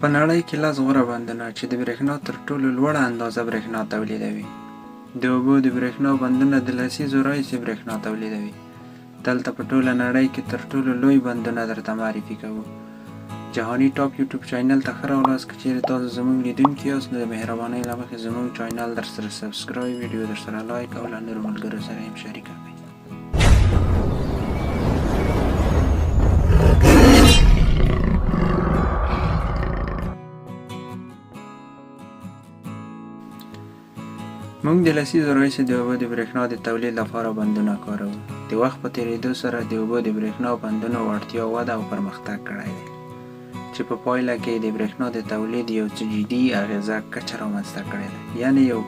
په نړۍ کې لس غوره بندونه چې د برېښنا تر ټولو لوړه اندازه برېښنا تولیدوي. د اوبو د برېښنا بندونه د لسیزو راهیسې برېښنا تولیدوي. دلته په ټوله نړۍ کې تر ټولو لوی بندونه درته معرفي کوو. جهاني ټاپ یوټیوب چینل ته ښه راغلاست که چیرې تاسو زموږ لیدونکي یاست نو د مهربانۍ له مخې زموږ چینل در سره سبسکرایب ویډیو در سره لایک او له نورو ملګرو سره هم شریکه کړئ موږ د لسیزو راهیسې د اوبو د برېښنا د تولید لپاره بندونه کاروو. د وخت په تېرېدو سره د اوبو د برېښنا بندونو وړتیا وده او پرمختګ کړی دی. چې په پایله کې د برېښنا د تولید یو څه جدي اغېزه کچه رامنځته کړې ده یعنی یو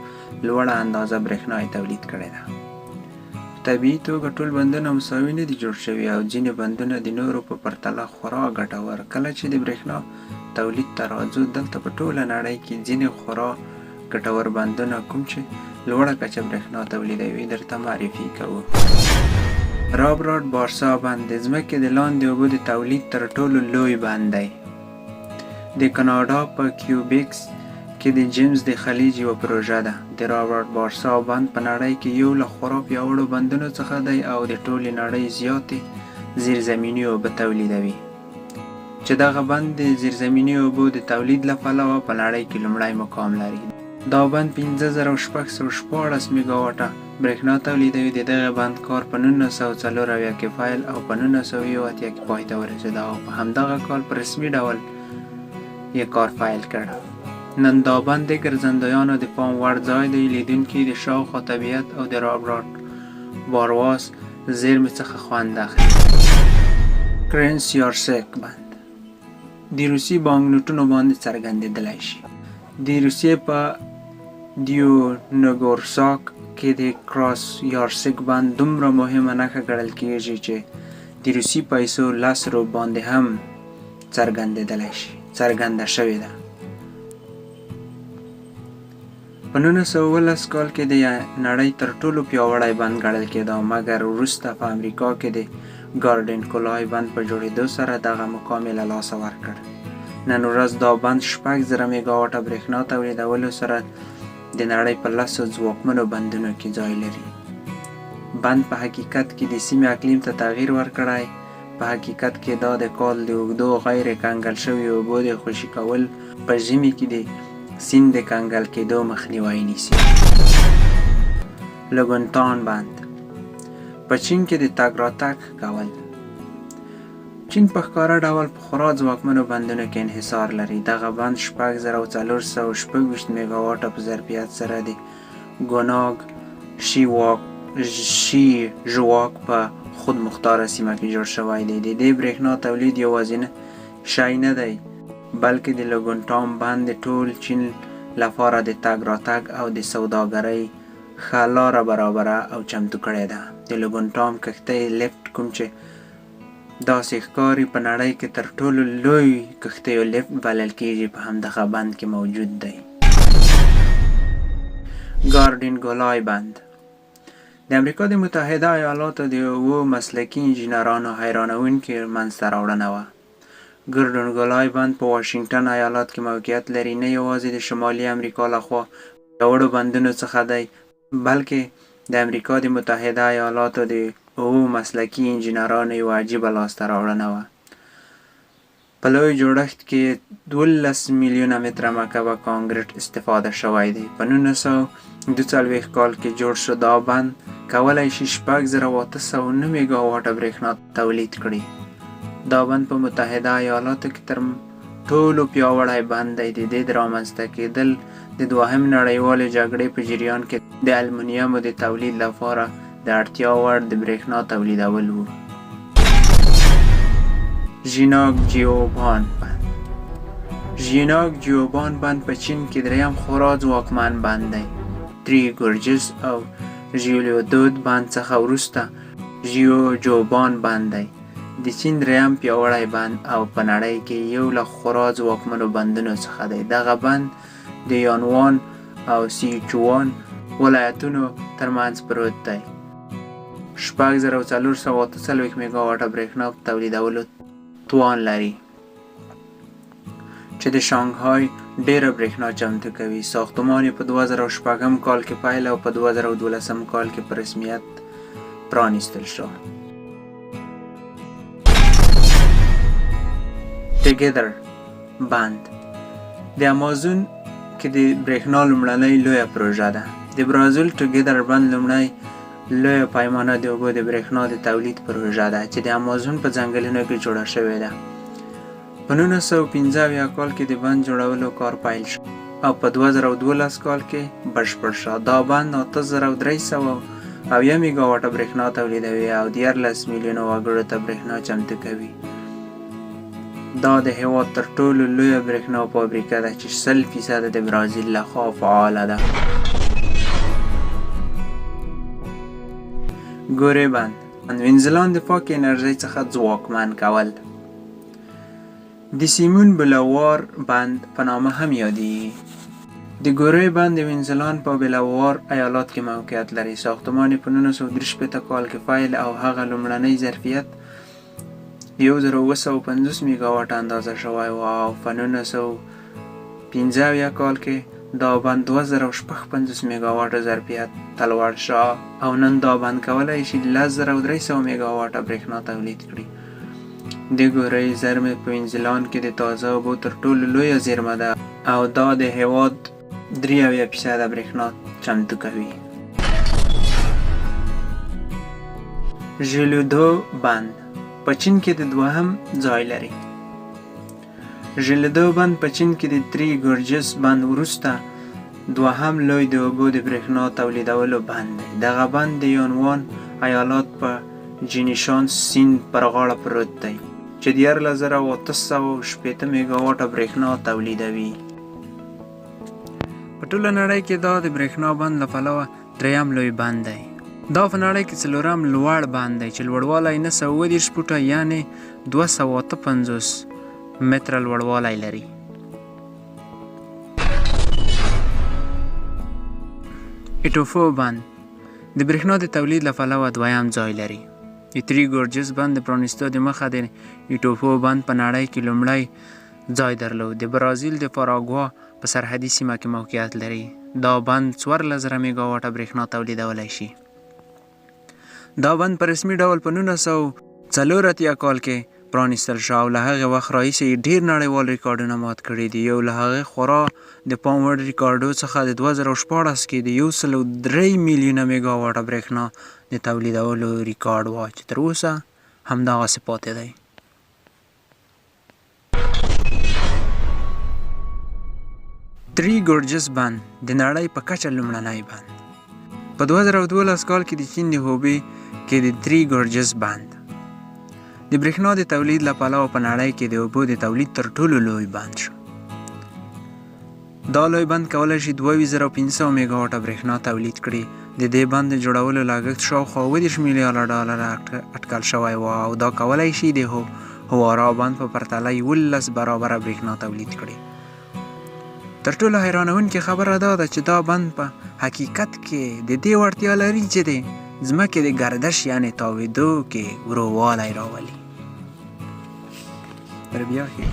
لوړه اندازه برېښنا یې تولید کړې ده. په طبیعي توګه ټول بندونه مساوي نه دي جوړ شوي او ځینې بندونه د نورو په پرتله خورا ګټور. کله چې د برېښنا تولید ته راځو دلته په ټوله نړۍ کې ځینې خورا ګټور بندونه کوم چې لوړه کچه برېښنا تولیدوي درته معرفي کوو. رابرټ بارسا بند د ځمکې د لاندې اوبو د تولید تر ټولو لوی بند دی. د کاناډا په کیوبیکس کې د جیمز د خلیج یوه پروژه ده. د رابرټ بارسا بند په نړۍ کې یو له خورا پیاوړو بندونو څخه دی او د ټولې نړۍ زیاتې زیرزمیني اوبه تولیدوي. چې دغه بند د زیرزمیني اوبو د تولید له پلوه په نړۍ کې لومړی مقام لري دا بند 15614 میگاواټه برېښنا تولیدوي د دغه بند کار په 1904 کې فایل او په 1901 کې پای ته ورسېد او په همدغه کال په رسمي ډول یې کار فایل کړ. نن دا بند د ګرځندویانو د پام وړ ځای دی لیدونکي د شاوخوا طبیعت او د رابرټ بارواس زیرمې څخه خوند اخلي. کرنس یارسک بند د روسي بانکنوټونو باندې څرګندېدلی شي. د روسیې په دیونګورساک کې د کراس یارسک بند دومره مهمه نښه ګڼل کیږي چې د روسي پیسو لس رو باندې هم څرګندېدلی شي څرګنده شوې ده. په 1917 کال کې د نړۍ تر ټولو پیاوړی بند ګڼل کېده مګر وروسته په امریکا کې د ګارډن کولای بند په جوړېدو سره دغه مقام یې له لاسه ورکړ. نن ورځ دا بند شپږ زره میګاواټه برېښنا تولیدولو سره د نړۍ په لسو ځواکمنو بندونو کې ځای لري. بند په حقیقت کې د سیمې اقلیم ته تغییر ورکړی په حقیقت کې دا د کال د اوږدو غیر کنګل شوي اوبو د خوشي کول په ژمي کې د سیند د کنګل کېدو مخنیوی نیسي. لګونتان بند په چین کې د تګ راتګ کول چین په ښکاره ډول په خورا ځواکمنو بندونو کې انحصار لري. دغه بند شپږ زره او څلور سوه شپږ ویشت میګاواټه په ظرفیت سره د ګوناګ شي واک شي ژواک په خود مختاره سیمه کې جوړ شوی دی. د دې برېښنا تولید یوازینه شی نه دی بلکې د لګونټام بند ټول چین لپاره د تګ راتګ او د سوداګرۍ ښه لاره برابره او چمتو کړې ده. د لګونټام کښتۍ لیفټ کوم چې داسې ښکاري په نړۍ کې تر ټولو لوی کښتیو لیفټ بلل کیږي په همدغه بند کې موجود دی. ګارډن ګولای بند د امریکا د متحده ایالاتو د اوو مسلکي انجینرانو حیرانوونکې منځته راوړنه وه. ګردن ګولای بند په واشنگټن ایالات کې موقعیت لري نه یوازې د شمالي امریکا لخوا پیاوړو بندونو څخه دی بلکې د امریکا د متحده ایالاتو د اوو مسلکي انجینرانو یوه عجیبه لاسته راوړنه وه. په لوی جوړښت کې دولس میلیونه متره مکعبه کانکریټ استفاده شوی دی. په نولس سوه دوه څلوېښت کال کې جوړ شو دا بند کولی شي شپږ زره اته سوه نه میګاواټه برېښنا تولید کړي. دا بند په متحده ایالاتو کې تر ټولو پیاوړی بند دی. د دې د رامنځته کېدل د دوهم نړیوالې جګړې په جریان کې د المونیمو د تولید لپاره د اړتیا وړ د برېښنا تولیدول وو. ژیناګ جیوبان بند. ژیناګ جیوبان بند په چین کې دریم خورا ځواکمن بند دی. تری ګورجس او ژیولودود بند څخه وروسته ژیو جوبان بند دی. د چین دریم پیاوړی بند او په نړۍ کې یو له خورا ځواکمنو بندونو څخه دی. دغه بند د یانوان او سیچوان ولایتونو ترمنځ پروت دی شپږ زره څلور سوه اته څلوېښت میګاواټه برېښنا تولیدولو توان لري چې د شانګهای ډیره برېښنا چمتو کوي. ساختمان یې په 2006 کال کې پیل او په 2012 کال کې په رسمیت پرانیستل شو. ټګیدر بند د امازون کې د برېښنا لومړنۍ لویه پروژه ده. د برازیل ټګیدر بند لومړی لویه پیمانه د اوبو د برېښنا د تولید پروژه ده چې د امازون په ځنګلونو کې جوړه شوې ده. په 1915 کال کې د بند جوړولو کار پیل شو او په 2012 کال کې بشپړ شو. دا بند 8300 او یم میگاواټ برېښنا تولیدوي او 14 میلیونه وګړو ته برېښنا چمتو کوي. دا د هیواد تر ټولو لویه برېښنا فابریکه ده چې 100 فیصد د برازیل لخوا فعاله ده ګورې بند. وینزلان د پاک انرژۍ څخه ځواکمن کول. د سیمون بلوار بند په نامه هم یادېږي د ګورې بند د وینزلان په بلوار ایالات کې موقعیت لري. ساختمان په 1953 کال کې فایل او هغه لومړنی ظرفیت 1950 میگاواټ اندازه شوی و او په 1915 کال کې دا بند 2055 میگاواټ ظرفیت لوړ شو او نن دا بند کولی شي 10300 میگاواټ برېښنا تولید کړي. د ګورۍ زیرمې په وینزلان کې د تازه اوبو تر ټولو لویه زیرمه ده او دا د هیواد درې اویا فیصده برېښنا چمتو کوي. ژیلودو بند. په چین کې د دوهم ځای لري ژیلودو بند په چین کې د تری ګورجس بند وروسته دوهم لوی د اوبو د برېښنا تولیدولو بند دی دغه بند د یونوان ایالات په جینیشان سیند پر غاړه پروت دی چې دیارلس زره اته سوه شپېته میګاواټه برېښنا تولیدوي په ټوله نړۍ کې دا د برېښنا بند له پلوه دریم لوی بند دی دا په نړۍ کې څلورم لوړ بند دی چې لوړوالی نه سوه اووه دېرش فوټه یعنې دوه سوه اته پنځوس متره لوړوالی لري. ایټوفو بند د برېښنا د تولید له پلوه دویم ځای لري. د تری ګورجس بند د پرانیستو د مخه د ایټوفو بند په نړۍ کې لومړی ځای درلود. د برازیل د پاراګوا په سرحدي سیمه کې موقعیت لري. دا بند 1400 میگاواټه برېښنا تولیدولی شي. دا بند په رسمي ډول په 1940 کال کې پرانیستل شو او له هغه وخت راهیسې ډیر نړیوال ریکارډونه مات کړي دي. یو له هغه خورا د پام وړ ریکارډو څخه د 2014 کې د 1.3 میلیونه میگاواټه برېښنا د تولیدولو ریکارډ و چې تر اوسه همدغسې پاتې دی. تری ګورجس بند د نړۍ په کچه لومړنی بند. په 2012 کال کې د چین د هوبې کې د تری ګورجس بند د برېښنا د تولید له پلوه په نړۍ کې د اوبو د تولید تر ټولو لوی بند شو. دا لوی بند کولی شي 2500 میگاواټه برېښنا تولید کړي. د دې بند جوړولو لاګښت شاوخوا 20 میلیارډ ډالر اټکل شوی و او دا کولی شي د هوارا بند په پرتله 11 برابره برېښنا تولید کړي. تر ټولو حیرانونکې خبره دا ده چې دا بند په حقیقت کې د دې وړتیا لري چې د ځمکې د گردش یعنی تاویدو کې وروالی راولي переб'яхи.